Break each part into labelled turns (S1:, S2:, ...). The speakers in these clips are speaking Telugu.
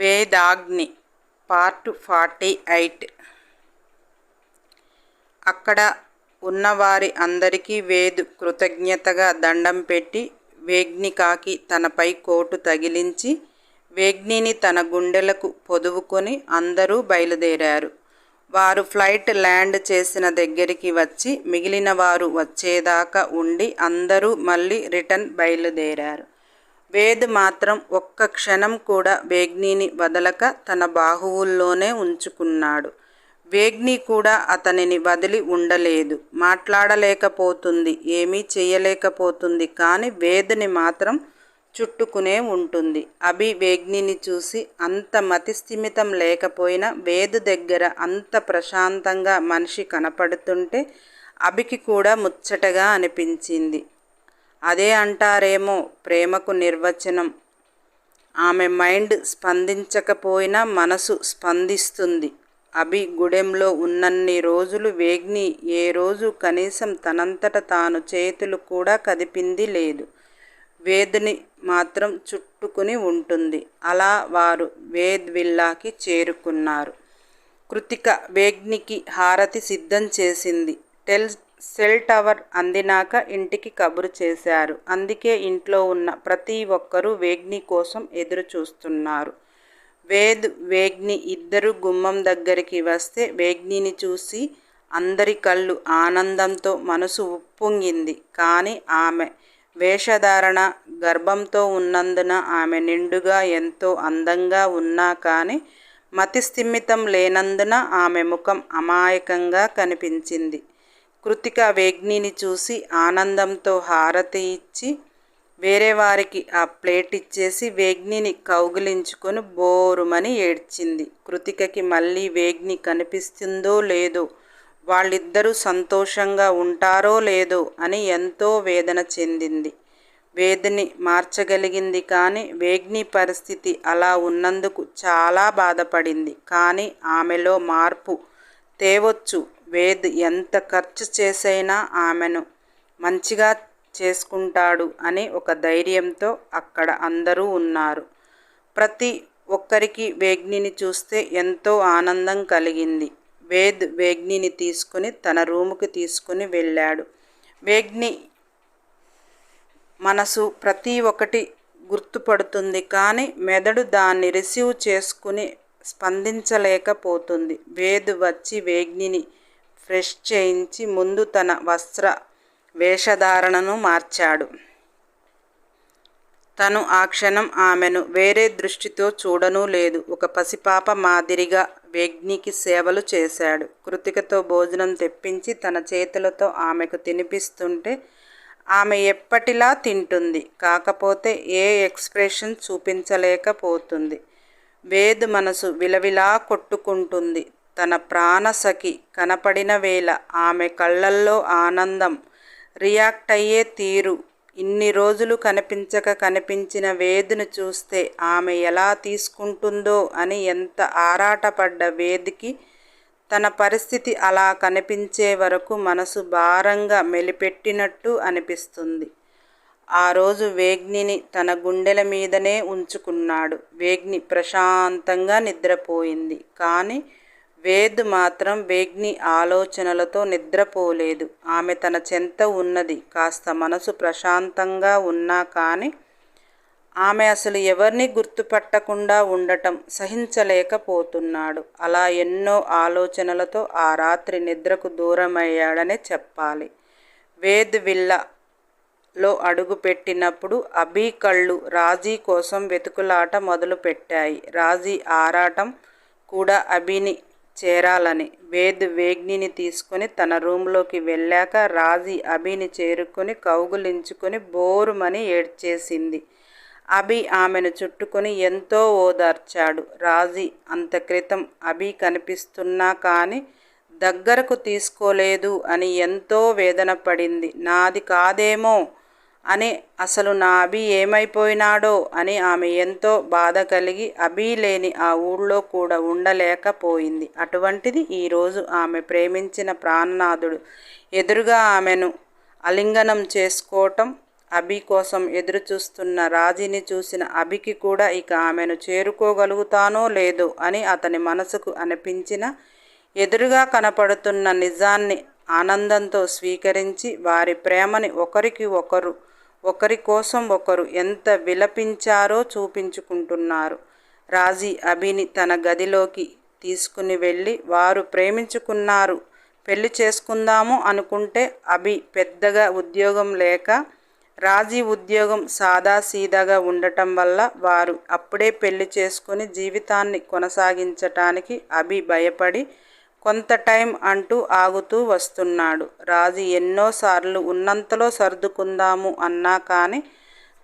S1: Vedagni part forty eight. అక్కడ ఉన్నవారి అందరికీ వేదు కృతజ్ఞతగా దండం పెట్టి వేగ్నికాకి తనపై కోటు తగిలించి వేగ్నిని తన గుండెలకు పొదువుకొని అందరూ బయలుదేరారు. వారు ఫ్లైట్ ల్యాండ్ చేసిన దగ్గరికి వచ్చి మిగిలిన వారు వచ్చేదాకా ఉండి అందరూ మళ్ళీ రిటర్న్ బయలుదేరారు. వేద్ మాత్రం ఒక్క క్షణం కూడా వేగ్నిని వదలక తన బాహువుల్లోనే ఉంచుకున్నాడు. వేగ్ని కూడా అతనిని వదిలి ఉండలేదు. మాట్లాడలేకపోతుంది ఏమీ చేయలేకపోతుంది కానీ వేదని మాత్రం చుట్టుకునే ఉంటుంది. అభి వేగ్నిని చూసి అంత మతిస్థిమితం లేకపోయినా వేదు దగ్గర అంత ప్రశాంతంగా మనిషి కనపడుతుంటే అభికి కూడా ముచ్చటగా అనిపించింది. అదే అంటారేమో ప్రేమకు నిర్వచనం. ఆమె మైండ్ స్పందించకపోయినా మనసు స్పందిస్తుంది. అభి గుడెంలో ఉన్నన్ని రోజులు వేగ్ని ఏ రోజు కనీసం తనంతట తాను చేతులు కూడా కదిపింది లేదు. వేద్ని మాత్రం చుట్టుకుని ఉంటుంది. అలా వారు వేద్ విల్లాకి చేరుకున్నారు. కృతిక వేగ్నికి హారతి సిద్ధం చేసింది. టెల్ సెల్ టవర్ అందినాక ఇంటికి కబురు చేశారు. అందుకే ఇంట్లో ఉన్న ప్రతి ఒక్కరూ వేగ్ని కోసం ఎదురు చూస్తున్నారు. వేద్ వేగ్ని ఇద్దరు గుమ్మం దగ్గరికి వస్తే వేగ్నిని చూసి అందరి కళ్ళు ఆనందంతో మనసు ఉప్పొంగింది. కానీ ఆమె వేషధారణ గర్భంతో ఉన్నందున ఆమె నిండుగా ఎంతో అందంగా ఉన్నా కానీ మతిస్థిమితం లేనందున ఆమె ముఖం అమాయకంగా కనిపించింది. కృతిక వేగ్నిని చూసి ఆనందంతో హారతి ఇచ్చి వేరే వారికి ఆ ప్లేట్ ఇచ్చేసి వేగ్నిని కౌగిలించుకొని బోరుమని ఏడ్చింది. కృతికకి మళ్ళీ వేగ్ని కనిపిస్తుందో లేదో వాళ్ళిద్దరూ సంతోషంగా ఉంటారో లేదో అని ఎంతో వేదన చెందింది. వేదిని మార్చగలిగింది కానీ వేగ్ని పరిస్థితి అలా ఉన్నందుకు చాలా బాధపడింది. కానీ ఆమెలో మార్పు తేవచ్చు. వేద్ ఎంత ఖర్చు చేసైనా ఆమెను మంచిగా చేసుకుంటాడు అని ఒక ధైర్యంతో అక్కడ అందరూ ఉన్నారు. ప్రతి ఒక్కరికి వేగ్నిని చూస్తే ఎంతో ఆనందం కలిగింది. వేద్ వేగ్నిని తీసుకుని తన రూముకి తీసుకుని వెళ్ళాడు. వేగ్ని మనసు ప్రతి ఒక్కటి గుర్తుపడుతుంది కానీ మెదడు దాన్ని రిసీవ్ చేసుకుని స్పందించలేకపోతుంది. వేద్ వచ్చి వేగ్నిని ఫ్రెష్ చేయించి ముందు తన వస్త్ర వేషధారణను మార్చాడు. తను ఆ క్షణం ఆమెను వేరే దృష్టితో చూడనూ లేదు. ఒక పసిపాప మాదిరిగా వేగ్నికి సేవలు చేశాడు. కృతికతో భోజనం తెప్పించి తన చేతులతో ఆమెకు తినిపిస్తుంటే ఆమె ఎప్పటిలా తింటుంది. కాకపోతే ఏ ఎక్స్ప్రెషన్ చూపించలేకపోతుంది. వేదు మనసు విలవిలా కొట్టుకుంటుంది. తన ప్రాణసఖి కనపడిన వేళ ఆమె కళ్ళల్లో ఆనందం రియాక్ట్ అయ్యే తీరు. ఇన్ని రోజులు కనిపించక కనిపించిన వేదును చూస్తే ఆమె ఎలా తీసుకుంటుందో అని ఎంత ఆరాటపడ్డ వేదికి తన పరిస్థితి అలా కనిపించే వరకు మనసు భారంగా మెలిపెట్టినట్టు అనిపిస్తుంది. ఆ రోజు వేగ్నిని తన గుండెల మీదనే ఉంచుకున్నాడు. వేగ్ని ప్రశాంతంగా నిద్రపోయింది. కానీ వేద్ మాత్రం వేగ్ని ఆలోచనలతో నిద్రపోలేదు. ఆమె తన చెంత ఉన్నది. కాస్త మనసు ప్రశాంతంగా ఉన్నా కానీ ఆమె అసలు ఎవరిని గుర్తుపట్టకుండా ఉండటం సహించలేకపోతున్నాడు. అలా ఎన్నో ఆలోచనలతో ఆ రాత్రి నిద్రకు దూరమయ్యాడనే చెప్పాలి. వేద్ విల్లలో అడుగుపెట్టినప్పుడు అభీ అభి కళ్ళు రాజీ కోసం వెతుకులాట మొదలుపెట్టాయి. రాజీ ఆరాటం కూడా అభిని చేరాలని. వేద్ వేగ్నిని తీసుకుని తన రూంలోకి వెళ్ళాక రాజీ అభిని చేరుకొని కౌగులించుకొని బోరుమని ఏడ్చేసింది. అభి ఆమెను చుట్టుకొని ఎంతో ఓదార్చాడు. రాజీ అంత క్రితం అభి కనిపిస్తున్నా కానీ దగ్గరకు తీసుకోలేదు అని ఎంతో వేదన పడింది. నాది కాదేమో అని అసలు నా అభి ఏమైపోయినాడో అని ఆమె ఎంతో బాధ కలిగి అభి లేని ఆ ఊళ్ళో కూడా ఉండలేకపోయింది. అటువంటిది ఈరోజు ఆమె ప్రేమించిన ప్రాణనాథుడు. ఎదురుగా ఆమెను అలింగనం చేసుకోవటం అభి కోసం ఎదురుచూస్తున్న రాజీని చూసిన అభికి కూడా ఇక ఆమెను చేరుకోగలుగుతానో లేదో అని అతని మనసుకు అనిపించిన ఎదురుగా కనపడుతున్న నిజాన్ని ఆనందంతో స్వీకరించి వారి ప్రేమని ఒకరికి ఒకరు ఒకరి కోసం ఒకరు ఎంత విలపించారో చూపించుకుంటున్నారు. రాజీ అభిని తన గదిలోకి తీసుకుని వెళ్ళి వారు ప్రేమించుకున్నారు పెళ్ళి చేసుకుందాము అనుకుంటే అభి పెద్దగా ఉద్యోగం లేక రాజీ ఉద్యోగం సాదాసీదాగా ఉండటం వల్ల వారు అప్పుడే పెళ్ళి చేసుకుని జీవితాన్ని కొనసాగించటానికి అభి భయపడి కొంత టైం అంటూ ఆగుతూ వస్తున్నాడు. రాజు ఎన్నోసార్లు ఉన్నంతలో సర్దుకుందాము అన్నా కానీ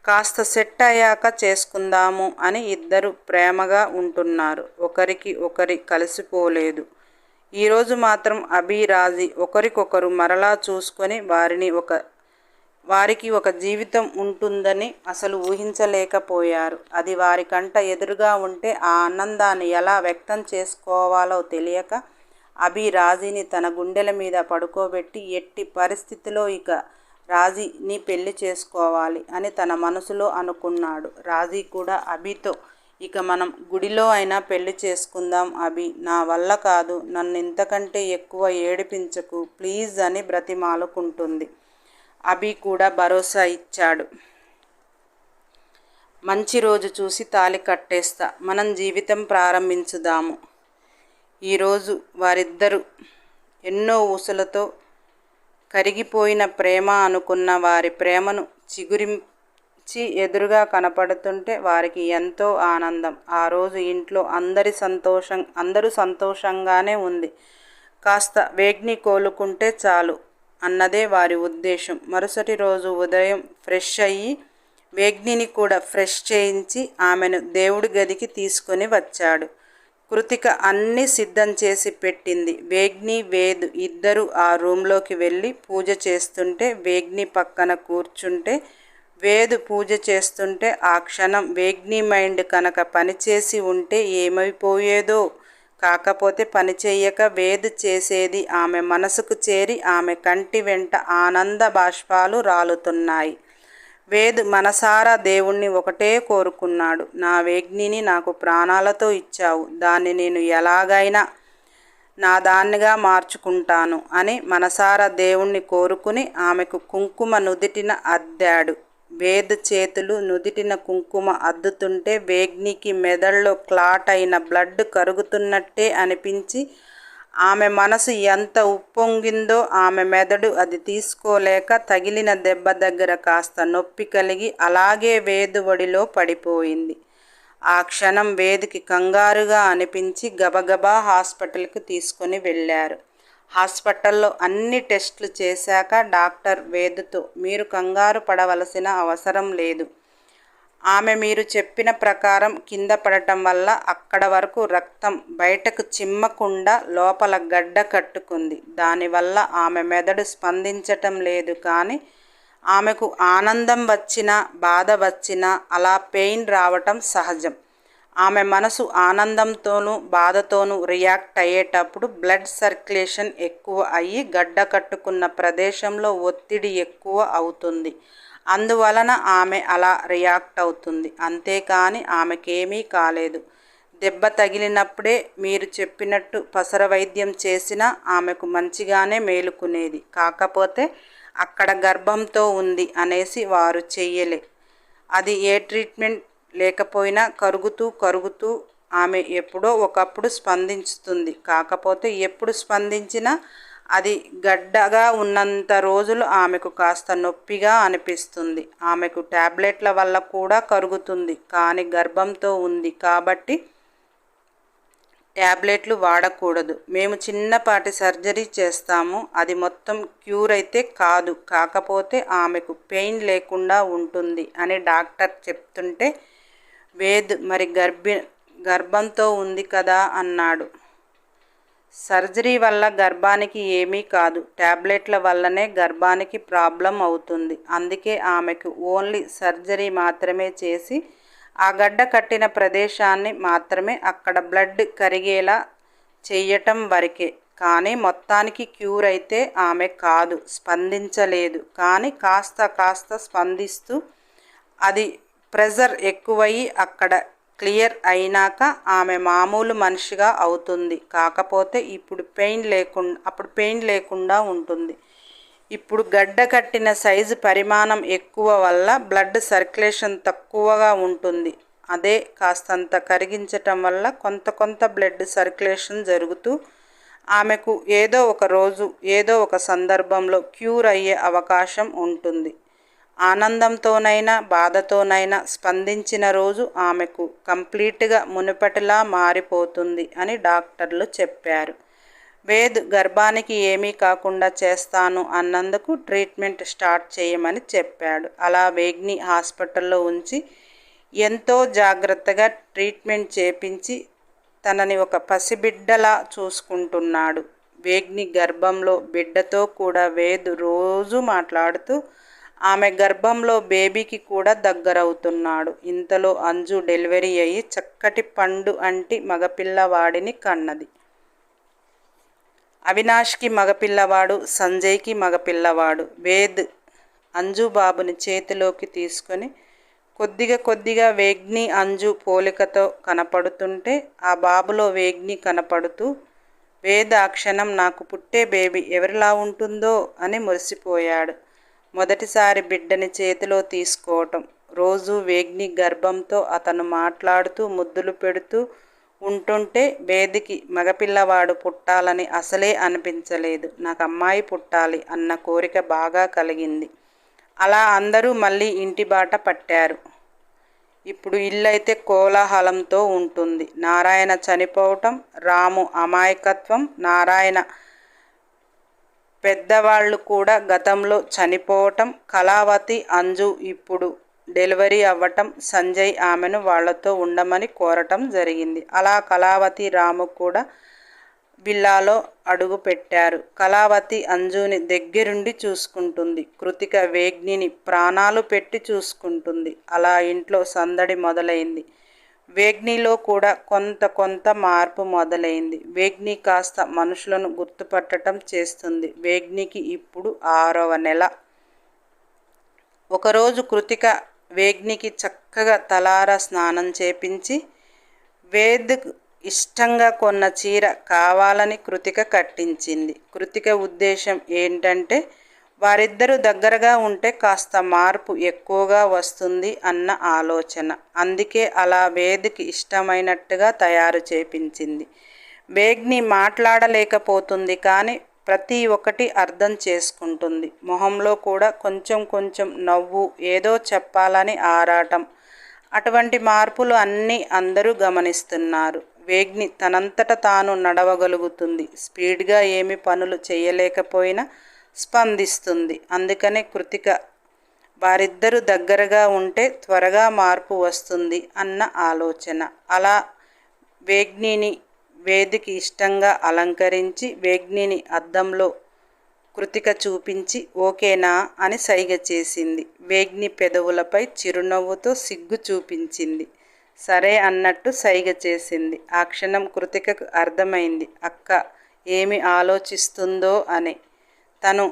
S1: కాస్త సెట్ అయ్యాక చేసుకుందాము అని ఇద్దరు ప్రేమగా ఉంటున్నారు. ఒకరికి ఒకరి కలిసిపోలేదు. ఈరోజు మాత్రం అభిరాజి ఒకరికొకరు మరలా చూసుకొని వారిని ఒక వారికి ఒక జీవితం ఉంటుందని అసలు ఊహించలేకపోయారు. అది వారి కంట ఎదురుగా ఉంటే ఆ ఆనందాన్ని ఎలా వ్యక్తం చేసుకోవాలో తెలియక అభి రాజీని తన గుండెల మీద పడుకోబెట్టి ఎట్టి పరిస్థితిలో ఇక రాజీని పెళ్ళి చేసుకోవాలి అని తన మనసులో అనుకున్నాడు. రాజీ కూడా అభితో ఇక మనం గుడిలో అయినా పెళ్ళి చేసుకుందాం అభి నా వల్ల కాదు నన్ను ఇంతకంటే ఎక్కువ ఏడిపించకు ప్లీజ్ అని బ్రతిమాలుకుంటుంది. అభి కూడా భరోసా ఇచ్చాడు. మంచి రోజు చూసి తాలి కట్టేస్తా మనం జీవితం ప్రారంభించుదాము. ఈరోజు వారిద్దరూ ఎన్నో ఊసులతో కరిగిపోయిన ప్రేమ అనుకున్న వారి ప్రేమను చిగురించి ఎదురుగా కనపడుతుంటే వారికి ఎంతో ఆనందం. ఆ రోజు ఇంట్లో అందరి సంతోషం అందరూ సంతోషంగానే ఉంది. కాస్త వేగ్ని కోలుకుంటే చాలు అన్నదే వారి ఉద్దేశం. మరుసటి రోజు ఉదయం ఫ్రెష్ అయ్యి వేగ్నిని కూడా ఫ్రెష్ చేయించి ఆమెను దేవుడి గదికి తీసుకొని వచ్చాడు. కృతిక అన్నీ సిద్ధం చేసి పెట్టింది. వేగ్ని వేద్ ఇద్దరు ఆ రూమ్లోకి వెళ్ళి పూజ చేస్తుంటే వేగ్ని పక్కన కూర్చుంటే వేదు పూజ చేస్తుంటే ఆ క్షణం వేగ్ని మైండ్ కనుక పనిచేసి ఉంటే ఏమైపోయేదో. కాకపోతే పని చెయ్యక వేదు చేసేది ఆమె మనసుకు చేరి ఆమె కంటి వెంట ఆనంద బాష్పాలు రాలుతున్నాయి. వేద్ మనసారా దేవుణ్ణి ఒకటే కోరుకున్నాడు. నా వేగ్నిని నాకు ప్రాణాలతో ఇచ్చావు. దాన్ని నేను ఎలాగైనా నా దాన్నిగా మార్చుకుంటాను అని మనసారా దేవుణ్ణి కోరుకుని ఆమెకు కుంకుమ నుదిటిన అద్దాడు. వేద్ చేతులు నుదిటిన కుంకుమ అద్దుతుంటే వేగ్నికి మెదడులో క్లాట్ అయిన బ్లడ్ కరుగుతున్నట్టే అనిపించి ఆమె మనసు ఎంత ఉప్పొంగిందో ఆమె మెదడు అది తీసుకోలేక తగిలిన దెబ్బ దగ్గర కాస్త నొప్పి కలిగి అలాగే వేదు ఒడిలో పడిపోయింది. ఆ క్షణం వేదికి కంగారుగా అనిపించి గబగబా హాస్పిటల్కి తీసుకొని వెళ్ళారు. హాస్పిటల్లో అన్ని టెస్టులు చేశాక డాక్టర్ వేదుతో మీరు కంగారు పడవలసిన అవసరం లేదు. ఆమె మీరు చెప్పిన ప్రకారం కింద పడటం వల్ల అక్కడ వరకు రక్తం బయటకు చిమ్మకుండా లోపల గడ్డ కట్టుకుంది. దానివల్ల ఆమె మెదడు స్పందించటం లేదు కానీ ఆమెకు ఆనందం వచ్చినా బాధ వచ్చినా అలా పెయిన్ రావటం సహజం. ఆమె మనసు ఆనందంతోనూ బాధతోనూ రియాక్ట్ అయ్యేటప్పుడు బ్లడ్ సర్క్యులేషన్ ఎక్కువ అయ్యి గడ్డ కట్టుకున్న ప్రదేశంలో ఒత్తిడి ఎక్కువ అవుతుంది. అందువలన ఆమె అలా రియాక్ట్ అవుతుంది. అంతేకాని ఆమెకేమీ కాలేదు. దెబ్బ తగిలినప్పుడే మీరు చెప్పినట్టు పసర వైద్యం చేసినా ఆమెకు మంచిగానే మేలుకునేది. కాకపోతే అక్కడ గర్భంతో ఉంది అనేసి వారు చెయ్యలే. అది ఏ ట్రీట్మెంట్ లేకపోయినా కరుగుతూ కరుగుతూ ఆమె ఎప్పుడో ఒకప్పుడు స్పందించుతుంది. కాకపోతే ఎప్పుడు స్పందించినా అది గడ్డగా ఉన్నంత రోజులు ఆమెకు కాస్త నొప్పిగా అనిపిస్తుంది. ఆమెకు ట్యాబ్లెట్ల వల్ల కూడా కరుగుతుంది. కానీ గర్భంతో ఉంది కాబట్టి ట్యాబ్లెట్లు వాడకూడదు. మేము చిన్నపాటి సర్జరీ చేస్తాము. అది మొత్తం క్యూర్ అయితే కాదు. కాకపోతే ఆమెకు పెయిన్ లేకుండా ఉంటుంది అని డాక్టర్ చెప్తుంటే వేద్ మరి గర్భి గర్భంతో ఉంది కదా అన్నాడు. సర్జరీ వల్ల గర్భానికి ఏమీ కాదు. ట్యాబ్లెట్ల వల్లనే గర్భానికి ప్రాబ్లం అవుతుంది. అందుకే ఆమెకు ఓన్లీ సర్జరీ మాత్రమే చేసి ఆ గడ్డ కట్టిన ప్రదేశాన్ని మాత్రమే అక్కడ బ్లడ్ కరిగేలా చేయటం వరకే. కానీ మొత్తానికి క్యూర్ అయితే ఆమె కాదు. స్పందించలేదు. కానీ కాస్త కాస్త స్పందిస్తూ అది ప్రెజర్ ఎక్కువయ్యి అక్కడ క్లియర్ అయినాక ఆమె మామూలు మనిషిగా అవుతుంది. కాకపోతే ఇప్పుడు పెయిన్ లేకుండా అప్పుడు పెయిన్ లేకుండా ఉంటుంది. ఇప్పుడు గడ్డ కట్టిన సైజు పరిమాణం ఎక్కువ వల్ల బ్లడ్ సర్క్యులేషన్ తక్కువగా ఉంటుంది. అదే కాస్తంత కరిగించటం వల్ల కొంత కొంత బ్లడ్ సర్క్యులేషన్ జరుగుతూ ఆమెకు ఏదో ఒక రోజు ఏదో ఒక సందర్భంలో క్యూర్ అయ్యే అవకాశం ఉంటుంది. ఆనందంతోనైనా బాధతోనైనా స్పందించిన రోజు ఆమెకు కంప్లీట్గా మునుపటిలా మారిపోతుంది అని డాక్టర్లు చెప్పారు. వేద్ గర్భానికి ఏమీ కాకుండా చేస్తాను అన్నందుకు ట్రీట్మెంట్ స్టార్ట్ చేయమని చెప్పాడు. అలా వేగ్ని హాస్పిటల్లో ఉంచి ఎంతో జాగ్రత్తగా ట్రీట్మెంట్ చేపించి తనని ఒక పసిబిడ్డలా చూసుకుంటున్నాడు. వేగ్ని గర్భంలో బిడ్డతో కూడా వేద్ రోజు మాట్లాడుతూ ఆమె గర్భంలో బేబీకి కూడా దగ్గరవుతున్నాడు. ఇంతలో అంజు డెలివరీ అయ్యి చక్కటి పండు అంటి మగపిల్లవాడిని కన్నది. అవినాష్కి మగపిల్లవాడు సంజయ్కి మగపిల్లవాడు. వేద్ అంజు బాబుని చేతిలోకి తీసుకొని కొద్దిగా కొద్దిగా వేగ్ని అంజు పోలికతో కనపడుతుంటే ఆ బాబులో వేగ్ని కనపడుతూ వేద ఆ క్షణం నాకు పుట్టే బేబీ ఎవరిలా ఉంటుందో? అని మురిసిపోయాడు. మొదటిసారి బిడ్డని చేతిలో తీసుకోవటం. రోజు వేగ్ని గర్భంతో అతను మాట్లాడుతూ ముద్దులు పెడుతూ ఉంటుంటే వేదికి మగపిల్లవాడు పుట్టాలని అసలే అనిపించలేదు. నాకు అమ్మాయి పుట్టాలి అన్న కోరిక బాగా కలిగింది. అలా అందరూ మళ్ళీ ఇంటి బాట పట్టారు. ఇప్పుడు ఇల్లైతే కోలాహలంతో ఉంటుంది. నారాయణ చనిపోవటం రాము అమాయకత్వం నారాయణ పెద్దవాళ్ళు కూడా గతంలో చనిపోవటం కళావతి అంజు ఇప్పుడు డెలివరీ అవ్వటం సంజయ్ ఆమెను వాళ్ళతో ఉండమని కోరటం జరిగింది. అలా కళావతి రాము కూడా విల్లాలో అడుగు పెట్టారు కళావతి అంజుని దగ్గరుండి చూసుకుంటుంది. కృతిక వేగ్నిని ప్రాణాలు పెట్టి చూసుకుంటుంది. అలా ఇంట్లో సందడి మొదలైంది. వేగ్నిలో కూడా కొంత కొంత మార్పు మొదలైంది. వేగ్ని కాస్త మనుషులను గుర్తుపట్టడం చేస్తుంది. వేగ్నికి ఇప్పుడు ఆరవ నెల. ఒకరోజు కృతిక వేగ్నికి చక్కగా తలార స్నానం చేపించి వేద్ ఇష్టంగా కొన్న చీర కావాలని కృతిక కట్టించింది. కృతిక ఉద్దేశం ఏంటంటే వారిద్దరూ దగ్గరగా ఉంటే కాస్త మార్పు ఎక్కువగా వస్తుంది అన్న ఆలోచన. అందుకే అలా వేదికి ఇష్టమైనట్టుగా తయారు చేపించింది. వేగ్ని మాట్లాడలేకపోతుంది కానీ ప్రతి ఒక్కటి అర్థం చేసుకుంటుంది. మొహంలో కూడా కొంచెం కొంచెం నవ్వు ఏదో చెప్పాలని ఆరాటం. అటువంటి మార్పులు అన్నీ అందరూ గమనిస్తున్నారు. వేగ్ని తనంతట తాను నడవగలుగుతుంది. స్పీడ్గా ఏమి పనులు చేయలేకపోయినా స్పందిస్తుంది. అందుకనే కృతిక వారిద్దరూ దగ్గరగా ఉంటే త్వరగా మార్పు వస్తుంది అన్న ఆలోచన. అలా వేగ్నిని వేదికి ఇష్టంగా అలంకరించి వేగ్నిని అద్దంలో కృతిక చూపించి ఓకేనా అని సైగ చేసింది. వేగ్ని పెదవులపై చిరునవ్వుతో సిగ్గు చూపించింది. సరే అన్నట్టు సైగ చేసింది. ఆ క్షణం కృతికకు అర్థమైంది. అక్క ఏమి ఆలోచిస్తుందో అని తను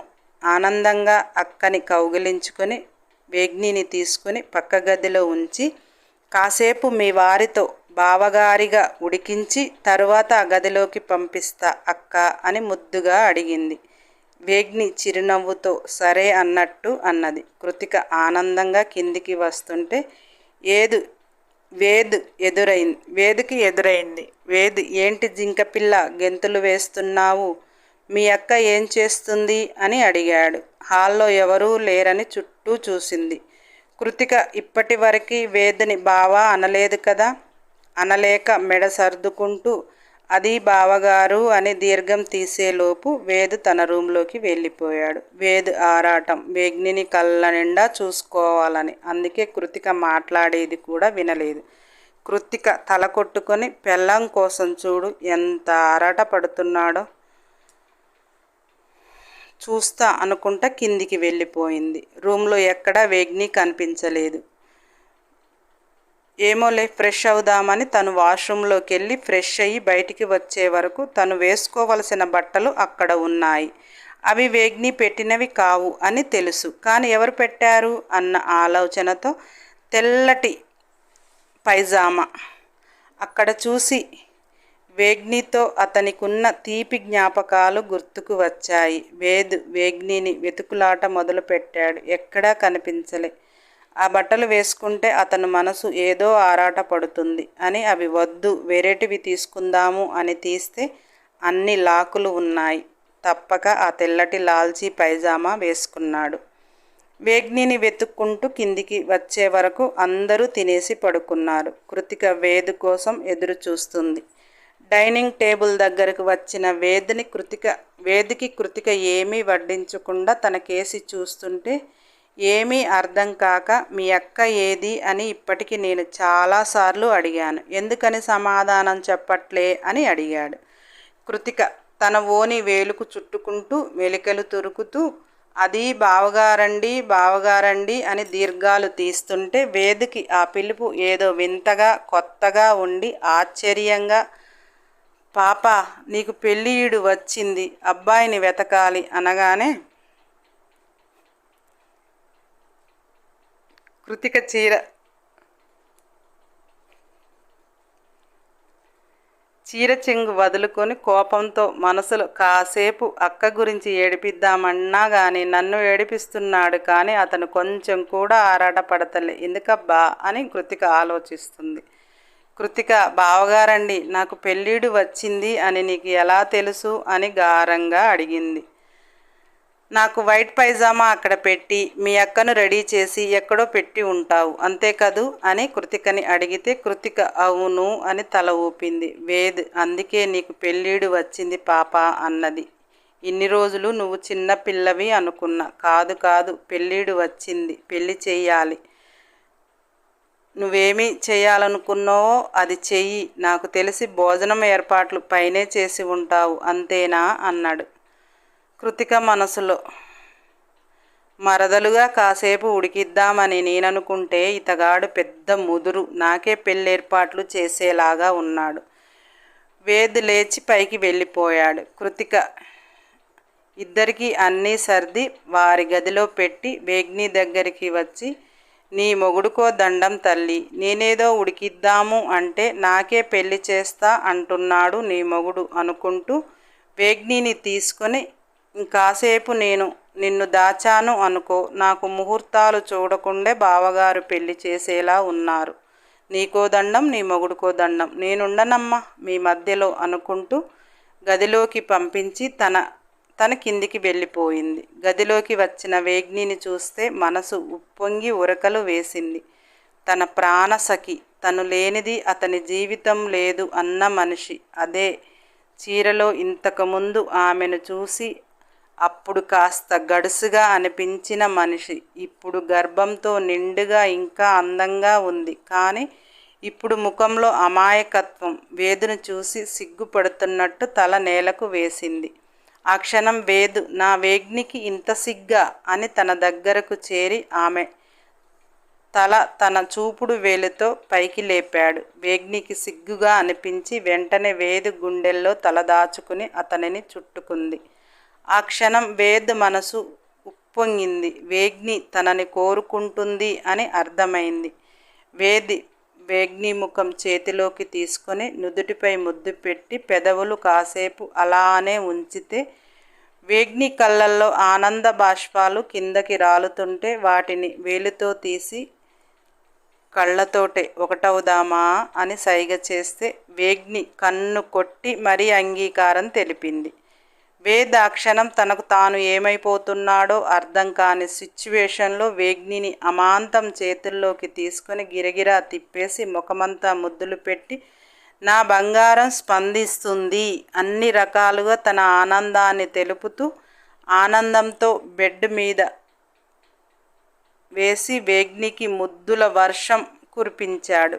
S1: ఆనందంగా అక్కని కౌగిలించుకొని వేగ్నిని తీసుకుని పక్క గదిలో ఉంచి కాసేపు మీ వారితో బావగారిగా ఉడికించి తరువాత ఆ గదిలోకి పంపిస్తా అక్క అని ముద్దుగా అడిగింది. వేగ్ని చిరునవ్వుతో సరే అన్నట్టు అన్నది. కృతిక ఆనందంగా కిందికి వస్తుంటే ఏదు వేద్ ఎదురైంది వేదికి ఎదురైంది వేద్ ఏంటి జింకపిల్ల గెంతులు వేస్తున్నావు? మీ అక్క ఏం చేస్తుంది అని అడిగాడు. హాల్లో ఎవరూ లేరని చుట్టూ చూసింది. కృతిక ఇప్పటి వరకు వేదని బావా అనలేదు కదా? అనలేక మెడ సర్దుకుంటూ అది బావగారు అని దీర్ఘం తీసేలోపు వేదు తన రూంలోకి వెళ్ళిపోయాడు. వేదు ఆరాటం వేగ్నిని కళ్ళ నిండా చూసుకోవాలని. అందుకే కృతిక మాట్లాడేది కూడా వినలేదు. కృతిక తల కొట్టుకొని పెళ్ళం కోసం చూడు ఎంత ఆరాట పడుతున్నాడో చూస్తా అనుకుంటా కిందికి వెళ్ళిపోయింది. రూమ్లో ఎక్కడా వేగ్ని కనిపించలేదు. ఏమోలే ఫ్రెష్ అవుదామని తను వాష్రూమ్లోకి వెళ్ళి ఫ్రెష్ అయ్యి బయటికి వచ్చే వరకు తను వేసుకోవలసిన బట్టలు అక్కడ ఉన్నాయి. అవి వేగ్ని పెట్టినవి కావు అని తెలుసు. కానీ ఎవరు పెట్టారు అన్న ఆలోచనతో తెల్లటి పైజామా అక్కడ చూసి వేగ్నితో అతనికున్న తీపి జ్ఞాపకాలు గుర్తుకు వచ్చాయి. వేద్ వేగ్నిని వెతుకులాట మొదలుపెట్టాడు. ఎక్కడా కనిపించలే. ఆ బట్టలు వేసుకుంటే అతను మనసు ఏదో ఆరాట పడుతుంది అని అవి వద్దు వేరేటివి తీసుకుందాము అని తీస్తే అన్ని లాకులు ఉన్నాయి. తప్పక ఆ తెల్లటి లాల్చీ పైజామా వేసుకున్నాడు. వేగ్నిని వెతుక్కుంటూ కిందికి వచ్చే వరకు అందరూ తినేసి పడుకున్నారు. కృతిక వేదు కోసం ఎదురు చూస్తుంది డైనింగ్ టేబుల్ దగ్గరకు వచ్చిన వేదిని కృతిక వేదికి కృతిక ఏమీ వడ్డించకుండా తన కేసి చూస్తుంటే ఏమీ అర్థం కాక మీ అక్క ఏది? అని ఇప్పటికి నేను చాలాసార్లు అడిగాను. ఎందుకని సమాధానం చెప్పట్లే? అని అడిగాడు. కృతిక తన ఓని వేలుకు చుట్టుకుంటూ మెలికలు తురుకుతూ అది బావగారండి బావగారండి అని దీర్ఘాలు తీస్తుంటే వేదికి ఆ పిలుపు ఏదో వింతగా కొత్తగా ఉండి ఆశ్చర్యంగా పాప నీకు పెళ్ళియుడు వచ్చింది. అబ్బాయిని వెతకాలి అనగానే కృతిక చీర చీర చెంగు వదులుకొని కోపంతో మనసులో కాసేపు అక్క గురించి ఏడిపిద్దామన్నా కానీ నన్ను ఏడిపిస్తున్నాడు కానీ అతను కొంచెం కూడా ఆరాటపడతలే. ఎందుకబ్బా? అని కృతిక ఆలోచిస్తుంది. కృతిక బావగారండి నాకు పెళ్ళిడు వచ్చింది అని నీకు ఎలా తెలుసు? అని గారంగా అడిగింది. నాకు వైట్ పైజామా అక్కడ పెట్టి మీ అక్కను రెడీ చేసి ఎక్కడో పెట్టి ఉంటావు అంతే కదూ? అని కృతికని అడిగితే కృతిక అవును అని తల ఊపింది. వేద్ అందుకే నీకు పెళ్ళిడు వచ్చింది పాప అన్నది. ఇన్ని రోజులు నువ్వు చిన్న పిల్లవి అనుకున్నా. కాదు కాదు పెళ్ళిడు వచ్చింది. పెళ్ళి చెయ్యాలి. నువ్వేమి చేయాలనుకున్నావో అది చెయ్యి. నాకు తెలిసి భోజనం ఏర్పాట్లు పైనే చేసి ఉంటావు అంతేనా? అన్నాడు. కృతిక మనసులో. మరదలుగా కాసేపు ఉడికిద్దామని నేననుకుంటే ఇతగాడు పెద్ద ముదురు నాకే పెళ్ళేర్పాట్లు చేసేలాగా ఉన్నాడు. వేద్ లేచి పైకి వెళ్ళిపోయాడు. కృతిక ఇద్దరికి అన్నీ సర్ది వారి గదిలో పెట్టి వేగ్ని దగ్గరికి వచ్చి నీ మొగుడుకో దండం తల్లి నేనేదో ఉడికిద్దాము అంటే నాకే పెళ్ళి చేస్తా అంటున్నాడు నీ మొగుడు అనుకుంటూ వేగ్నిని తీసుకొని ఇంకాసేపు నేను నిన్ను దాచాను అనుకో నాకు ముహూర్తాలు చూడకుండే బావగారు పెళ్ళి చేసేలా ఉన్నారు. నీకో దండం నీ మొగుడుకో దండం. నేనుండనమ్మా మీ మధ్యలో అనుకుంటూ గదిలోకి పంపించి తన తన కిందికి వెళ్ళిపోయింది. గదిలోకి వచ్చిన వేగ్నిని చూస్తే మనసు ఉప్పొంగి ఉరకలు వేసింది. తన ప్రాణసఖి తను లేనిది అతని జీవితం లేదు అన్న మనిషి. అదే చీరలో ఇంతకుముందు ఆమెను చూసి అప్పుడు కాస్త గడుసుగా అనిపించిన మనిషి. ఇప్పుడు గర్భంతో నిండుగా ఇంకా అందంగా ఉంది. కానీ ఇప్పుడు ముఖంలో అమాయకత్వం. వేదును చూసి సిగ్గుపడుతున్నట్టు తల నేలకు వేసింది. ఆ క్షణం వేదు. నా వేగ్నికి ఇంత సిగ్గా అని తన దగ్గరకు చేరి ఆమె తల తన చూపుడు వేలుతో పైకి లేపాడు. వేగ్నికి సిగ్గుగా అనిపించి వెంటనే వేదు గుండెల్లో తలదాచుకుని అతనిని చుట్టుకుంది. ఆ క్షణం వేద్ మనసు ఉప్పొంగింది. వేగ్ని తనని కోరుకుంటుంది అని అర్థమైంది. వేది వేగ్నిముఖం చేతిలోకి తీసుకొని నుదుటిపై ముద్దు పెట్టి పెదవులు కాసేపు అలానే ఉంచితే వేగ్ని కళ్ళల్లో ఆనంద బాష్పాలు కిందకి రాలుతుంటే వాటిని వేలుతో తీసి కళ్ళతోటే ఒకటవుదామా అని సైగ చేస్తే వేగ్ని కన్ను కొట్టి మరీ అంగీకారం తెలిపింది. వేదాక్షణం తనకు తాను ఏమైపోతున్నాడో అర్థం కాని సిచ్యువేషన్లో వేగ్నిని అమాంతం చేతుల్లోకి తీసుకొని గిరగిరా తిప్పేసి ముఖమంతా ముద్దులు పెట్టి నా బంగారం స్పందిస్తుంది. అన్ని రకాలుగా తన ఆనందాన్ని తెలుపుతూ ఆనందంతో బెడ్ మీద వేసి వేగ్నికి ముద్దుల వర్షం కురిపించాడు.